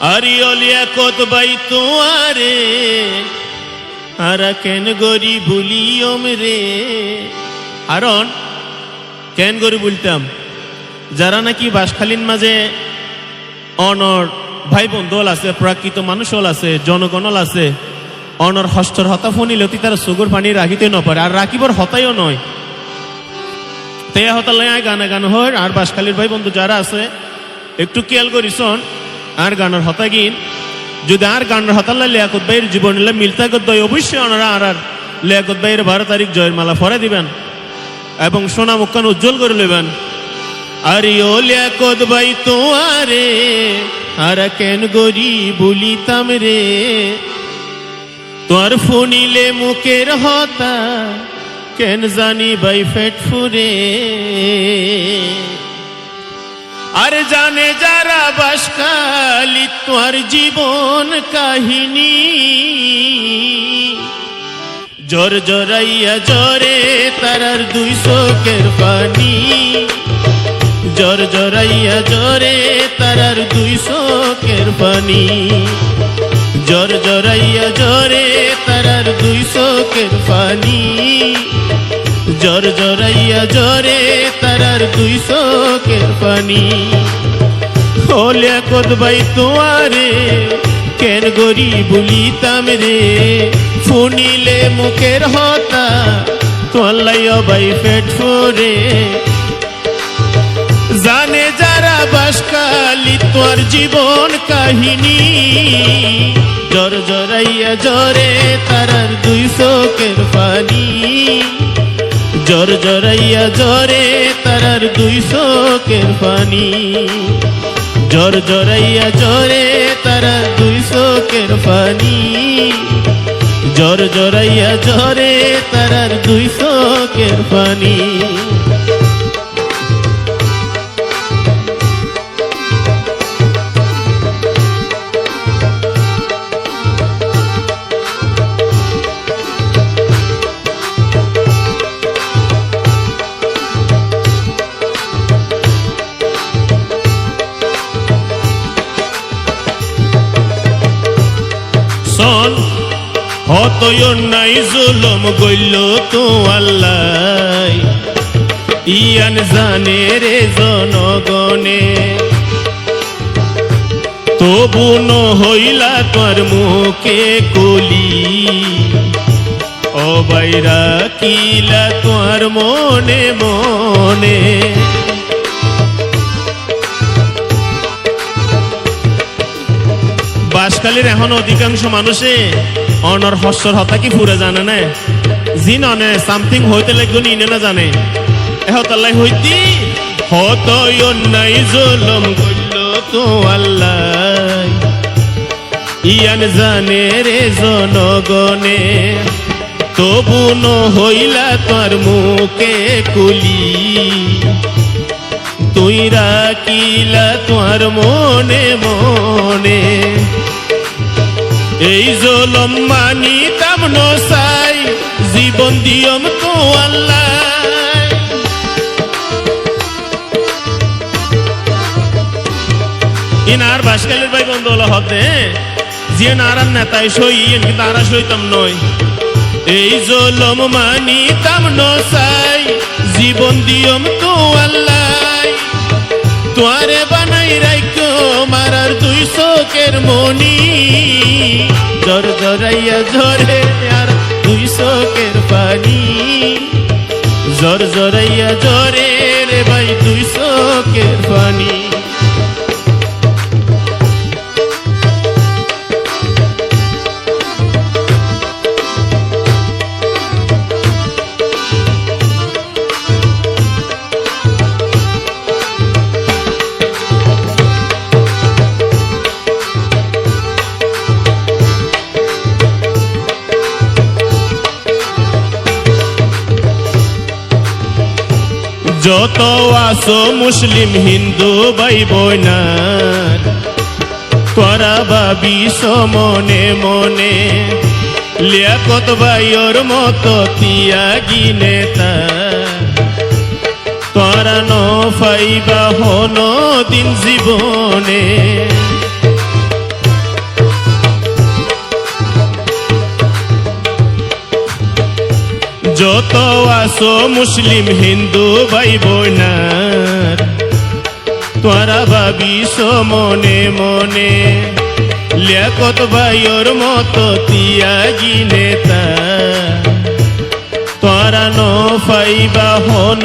আরিয়লিয়া কত বাই তোমারে, আর কেন গরি বলিয়ম রে? কারণ কেন গরি বলতাম যারা নাকি বাসখালীন মাঝে অনর ভাই বন্ধুল আছে, প্রাকৃত মানুষল আছে জনগণল আছে, অনর হস্তর হতা ফনিল অতি তার চকুর পানি রাখিতে নপারে আর রাখিবর হতাইও নয়। তে হতালে আয় গানে গান হয় আর বাসখালীর ভাই বন্ধু যারা আছে, একটু খেয়াল করিছন আর গানের হতা গিন। যদি আর গানের হতাল্লা লিয়াকত ভাইয়ের জীবন মিলতা গদ্দয় অবশ্যই ওনারা আর আর লিয়াকত ভাইয়ের বারো তারিখ জয়ের মালা ফরে দিবেন এবং সোনা মুখান উজ্জ্বল করে নেবেন আরে ও লিয়াকত ভাই তোমারে আর কেন গরি বলিতাম রে। তোর ফোনিলে মুখের হতা, কেন জানি বাই ফেট ফুরে। আর জানে যারা বাসকালি তোর জীবন কাহিনী। জোর জরাইয়া জরে তারার দুই চোখের পানি। জর জরাইয়া জরে তারার দুই চোখের পানি। জর জরাইয়া জরে তারার দুই চোখের পানি। জর জরাইয়া জরে তারার দুই চোখের পানি। হলে কদবাই তোমারে কেন গরি বলিতাম রে। ফুনিলে মুখের হতা, তোলাই অবাই পেট ফোরে জানে যারা বাসকালি তোর জীবন কাহিনী। জর জরাইয়া জরে তারার দুই চোখের পানি। জর জরাইয়া জরে তারার দুই শোকের পানি। জর জরাইয়া জরে তারার দুই শোকের পানি। জর জরাইয়া জরে তারার দুই শোকের পানি। সন হতয় নাই জুলম গইল তো আল্লাহ ইয়ান জানে রে জনগণে। তবু ন হইলা তোর মুখে কলি। অবাইরা কিলা তোর মনে মনে। বাসকালীর এখন অধিকাংশ মানুষে অনর হস্যর হতা কি ফুরে জানে না? জি ননে সামথিং হইতে লাগবে ইনে না জানে। এহতাল্লাই হইতি হত নাই জলম গইল তো আল্লাহ ইয়ান জানে রে জনগণে, তবু ন হইলা তোর মুখে কুলি। তুই রাখিলা তোর মনে মনে এই জলম মানিতাম নসাই জীবন দিয়ম তো আল্লাহ। ইনার বাসকালের ভাই বন্ধু হতে। যে নারান নেতাই সই কিন্তু আরা সইতাম নয় এই জলম মানিতাম নসাই জীবন দিয়ম তো আল্লাহ। তোয়ারে বানাই রাইকো মারার দুই চোখের মনি। জর জরাইয়া ঝরে আর দুই চোখের পানি। জর জরাইয়া ঝরে রে ভাই, দুই চোখের পানি। যত আসো মুসলিম হিন্দু ভাই বোনার তোরা বাবি মনে মনে, লিয়াকত ভাইয়র মতো তিয়াগি নেতা। তোরা ন ফাইবা হন দিন জীবনে। যত আসো মুসলিম হিন্দু ভাই বোনার তোরা ভাবিস মনে মনে লেকত ভাইয়র মতো তিয়াগি নেতা। তোরা ন পাইবা হন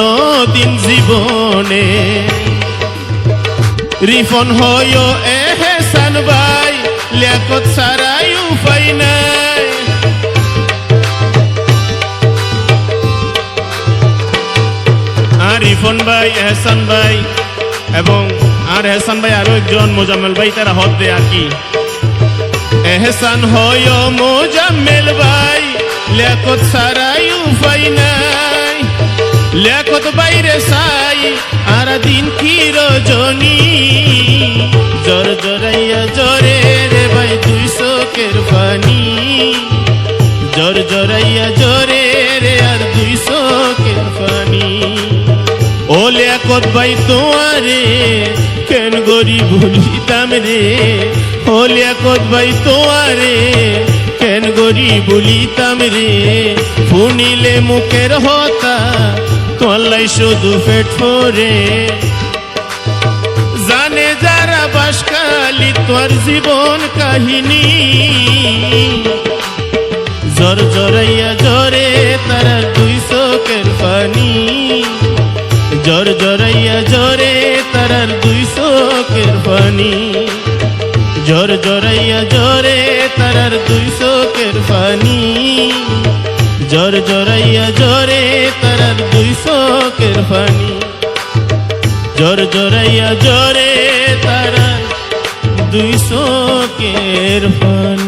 দিন জীবনে, রিফন হয় এহেসান ভাই লেকত সারাই ভাই এহসান ভাই, এবং আর এহসান ভাই আরও একজন মোজাম্মেল ভাই, তারা হদ দেয় আর কি। এহসান হয় মোজাম্মেল ভাই লেখত সারাই উপায় নাই। লেকত বাইরে সাই আর দিন কি রজনী? লেকত ভাই তোমারে, কেন গরি ভুলিতাম রে? ও লেকত ভাই তোমারে, কেন গরি ভুলিতাম রে? ফুনিলে মুখের হতা তোলাই শুধু পেট ফোরে। জানে যারা বাসকালি তোর জীবন কাহিনী। জর জরাইয়া জরে তারা দুই চোখের পানি। জর জরাইয়া জরে তারার দুই চোখের পানি জর জরাইয়া জরে তারার দুই চোখের পানি জর জরাইয়া জরে তারার দুই চোখের পানি জর জরাইয়া জরে তারার দুই চোখের পানি